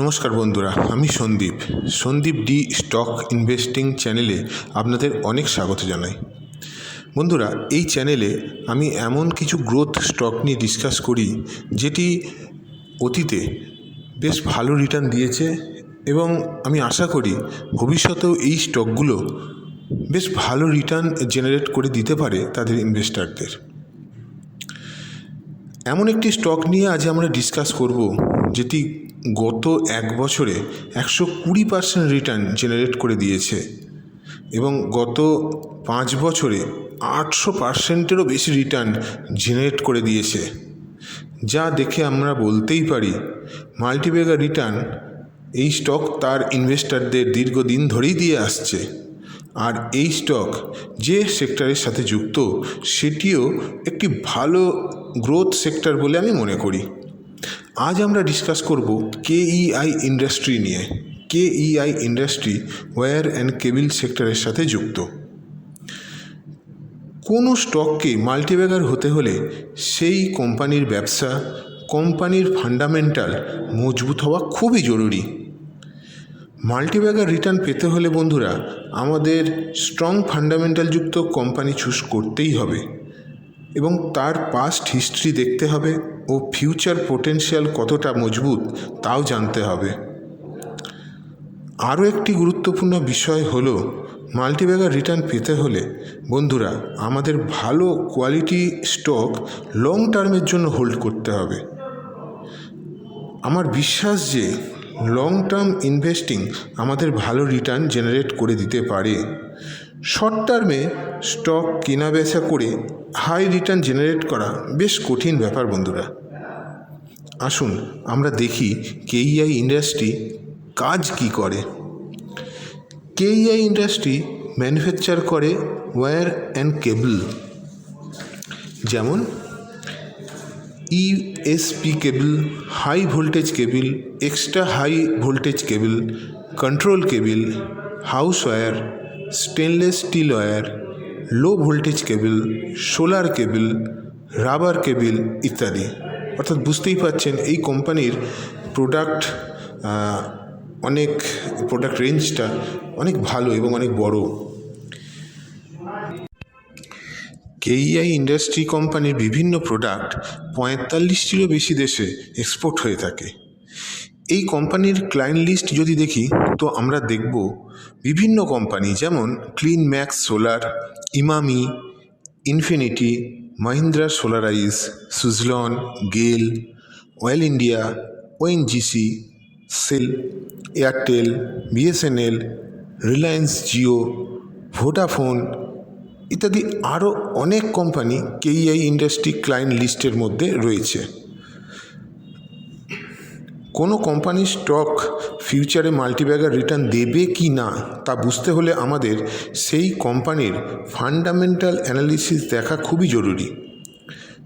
নমস্কার বন্ধুরা, আমি Sandeep. Sandeep the stock investing চ্যানেলে আপনাদের অনেক স্বাগত জানাই। বন্ধুরা, এই চ্যানেলে আমি এমন কিছু গ্রোথ স্টক নিয়ে ডিসকাস করি, যেটি অতীতে বেশ ভালো রিটার্ন দিয়েছে এবং আমি আশা করি ভবিষ্যতেও এই স্টকগুলো বেশ ভালো রিটার্ন জেনারেট করে দিতে পারে তাদের ইনভেস্টারদের। এমন একটি স্টক নিয়ে আজ আমরা ডিসকাস করব, যেটি গত এক বছরে একশো কুড়ি পার্সেন্ট রিটার্ন জেনারেট করে দিয়েছে এবং গত পাঁচ বছরে আটশো পার্সেন্টেরও বেশি রিটার্ন জেনারেট করে দিয়েছে। যা দেখে আমরা বলতেই পারি মাল্টিবেগার রিটার্ন এই স্টক তার ইনভেস্টারদের দীর্ঘদিন ধরেই দিয়ে আসছে। আর এই স্টক যে সেক্টরের সাথে যুক্ত, সেটিও একটি ভালো গ্রোথ সেক্টর বলে আমি মনে করি। আজ আমরা ডিসকাস করব কেইআই ইন্ডাস্ট্রি নিয়ে। K E I industry wire and cable সেক্টরের সাথে যুক্ত। কোনো স্টককে মাল্টিব্যাগার হতে হলে সেই কোম্পানির ব্যবসা, কোম্পানির ফান্ডামেন্টাল মজবুত হওয়া খুবই জরুরি। মাল্টিব্যাগার রিটার্ন পেতে হলে বন্ধুরা, আমাদের স্ট্রং ফান্ডামেন্টালযুক্ত কোম্পানি চুজ করতেই হবে। এবং তার পাস্ট হিস্ট্রি দেখতে হবে ও ফিউচার পোটেনশিয়াল কতটা মজবুত তাও জানতে হবে। আরও একটি গুরুত্বপূর্ণ বিষয় হল মাল্টিব্যাগার রিটার্ন পেতে হলে বন্ধুরা আমাদের ভালো কোয়ালিটি স্টক লং টার্মের জন্য হোল্ড করতে হবে। আমার বিশ্বাস যে লং টার্ম ইনভেস্টিং আমাদের ভালো রিটার্ন জেনারেট করে দিতে পারে। শর্ট টার্মে স্টক কেনা বেচা করে হাই রিটার্ন জেনারেট করা বেশ কঠিন ব্যাপার বন্ধুরা। আসুন আমরা দেখি কেইআই ইন্ডাস্ট্রি কাজ কি করে। K E I industry manufacture করে ওয়্যার অ্যান্ড কেবল। যেমন E S P cable, high voltage cable, extra high voltage cable, control cable house wire stainless steel wire, low voltage cable, solar cable, rubber cable ইত্যাদি। অর্থাৎ বুঝতেই পারছেন এই কোম্পানির product অনেক product রেঞ্জটা অনেক ভালো এবং অনেক বড়। কেইআই ইন্ডাস্ট্রি কোম্পানির বিভিন্ন প্রোডাক্ট পঁয়তাল্লিশটিরও বেশি দেশে এক্সপোর্ট হয়ে থাকে। এই কোম্পানির ক্লায়েন্ট লিস্ট যদি দেখি, তো আমরা দেখব বিভিন্ন কোম্পানি, যেমন clean max solar Emami infinity Mahindra solarise Suzlon GAIL oil India ONGC SAIL Airtel BSNL Reliance Jio Vodafone ইত্যাদি আরও অনেক কোম্পানি কেইআই ইন্ডাস্ট্রি ক্লায়েন্ট লিস্টের মধ্যে রয়েছে। কোনো কোম্পানির স্টক ফিউচারে মাল্টিব্যাগার রিটার্ন দেবে কি না তা বুঝতে হলে আমাদের সেই কোম্পানির ফান্ডামেন্টাল অ্যানালিসিস দেখা খুবই জরুরি।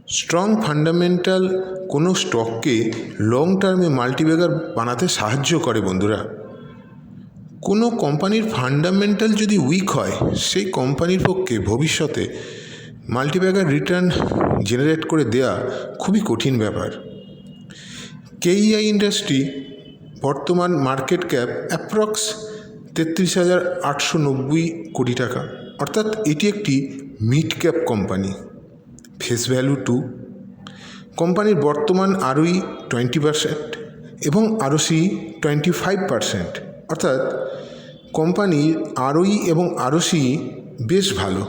স্ট্রং ফান্ডামেন্টাল কোনো স্টককে লং টার্মে মাল্টিব্যাগার বানাতে সাহায্য করে বন্ধুরা। কোনো কোম্পানির ফান্ডামেন্টাল যদি উইক হয়, সেই কোম্পানির পক্ষে ভবিষ্যতে মাল্টিব্যাগার রিটার্ন জেনারেট করে দেয়া খুবই কঠিন ব্যাপার। কেইআই ইন্ডাস্ট্রি বর্তমান মার্কেট ক্যাপ অ্যাপ্রক্স তেত্রিশ হাজার আটশো নব্বই কোটি টাকা। অর্থাৎ এটি একটি mid cap company. Face value two. কোম্পানির বর্তমান আরওই টোয়েন্টি পারসেন্ট এবং আরওসি টোয়েন্টি ফাইভ পারসেন্ট। অর্থাৎ কোম্পানির আরওই এবং আরওসি বেশ ভালো।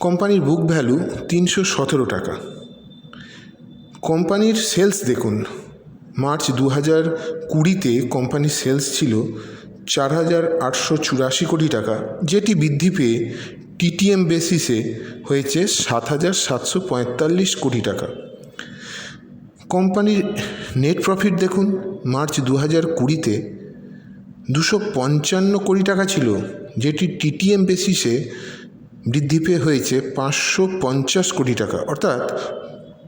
কোম্পানির বুক ভ্যালু তিনশো সতেরো টাকা। কোম্পানির সেলস দেখুন। মার্চ দু হাজার কুড়িতে কোম্পানির সেলস ছিল চার হাজার আটশো চুরাশি কোটি টাকা, যেটি বৃদ্ধি পেয়ে টিটিএম বেসিসে হয়েছে সাত হাজার সাতশো পঁয়তাল্লিশ কোটি টাকা। কোম্পানির নেট প্রফিট দেখুন, মার্চ দু হাজার কুড়িতে দুশো পঞ্চান্ন কোটি টাকা ছিল, যেটি টিটিএম বেসিসে বৃদ্ধি পেয়ে হয়েছে পাঁচশো পঞ্চাশ কোটি টাকা, অর্থাৎ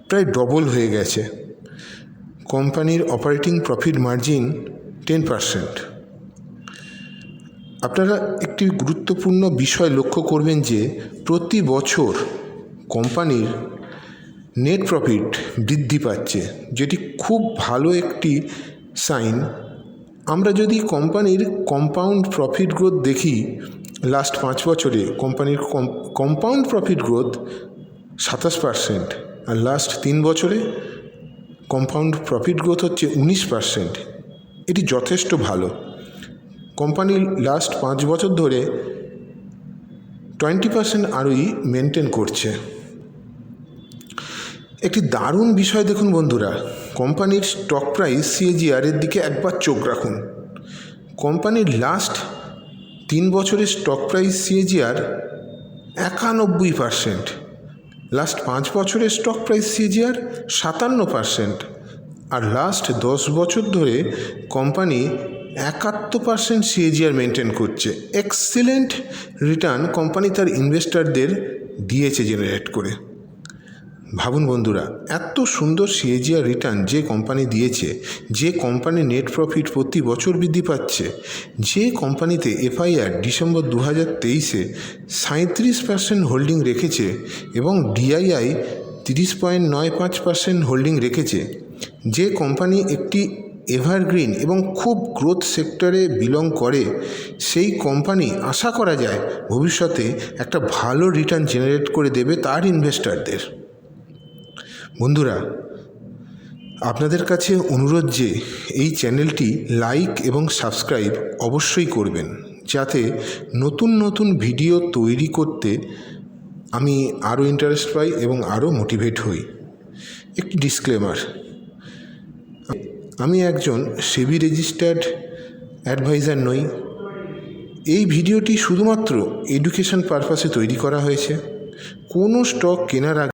প্রায় ডবল হয়ে গেছে। কোম্পানির operating profit margin ten percent আপনারা একটি গুরুত্বপূর্ণ বিষয় লক্ষ্য করবেন যে প্রতি বছর কোম্পানির নেট প্রফিট বৃদ্ধি পাচ্ছে, যেটি খুব ভালো একটি সাইন আমরা যদি কোম্পানির কম্পাউন্ড প্রফিট গ্রোথ দেখি লাস্ট পাঁচ বছরে কোম্পানির কম্পাউন্ড প্রফিট গ্রোথ সাতাশ পারসেন্ট আর লাস্ট তিন বছরে কম্পাউন্ড প্রফিট গ্রোথ হচ্ছে উনিশ পারসেন্ট এটি যথেষ্ট ভালো। কোম্পানি লাস্ট পাঁচ বছর ধরে টোয়েন্টি পার্সেন্ট আরই মেনটেন করছে। একটি দারুণ বিষয় দেখুন বন্ধুরা কোম্পানির স্টক প্রাইস সিএজিআর এর দিকে একবার চোখ রাখুন। কোম্পানির লাস্ট তিন বছরের স্টক প্রাইস সিএজিআর একানব্বই পারসেন্ট লাস্ট পাঁচ বছরের স্টক প্রাইস সিজিআর সাতান্ন পারসেন্ট আর লাস্ট দশ বছর ধরে কোম্পানি একাত্তর পারসেন্ট সিএজিআর মেনটেন করছে। এক্সিলেন্ট রিটার্ন কোম্পানি তার ইনভেস্টারদের দিয়েছে জেনারেট করে। ভাবুন বন্ধুরা, এত সুন্দর সিএজিআর রিটার্ন যে কোম্পানি দিয়েছে, যে কোম্পানি নেট প্রফিট প্রতি বছর বৃদ্ধি পাচ্ছে, যে কোম্পানিতে এফআইআর ডিসেম্বর দু হাজার তেইশে সাঁত্রিশ পার্সেন্ট হোল্ডিং রেখেছে এবং ডিআইআই তিরিশ পয়েন্ট নয় পাঁচ পার্সেন্ট হোল্ডিং রেখেছে, যে কোম্পানি একটি এভারগ্রিন এবং খুব গ্রোথ সেক্টরে বিলং করে, সেই কোম্পানি আশা করা যায় ভবিষ্যতে একটা ভালো রিটার্ন জেনারেট করে দেবে তার ইনভেস্টারদের বন্ধুরা, আপনাদের কাছে অনুরোধ যে এই চ্যানেলটি লাইক এবং সাবস্ক্রাইব অবশ্যই করবেন, যাতে নতুন নতুন ভিডিও তৈরি করতে আমি আরও ইন্টারেস্ট পাই এবং আরও মোটিভেট হই। একটি ডিসক্লেমার আমি একজন সেবি রেজিস্টার্ড অ্যাডভাইজার নই। এই ভিডিওটি শুধুমাত্র এডুকেশন পারপাসে তৈরি করা হয়েছে। কোনো স্টক কেনার আগে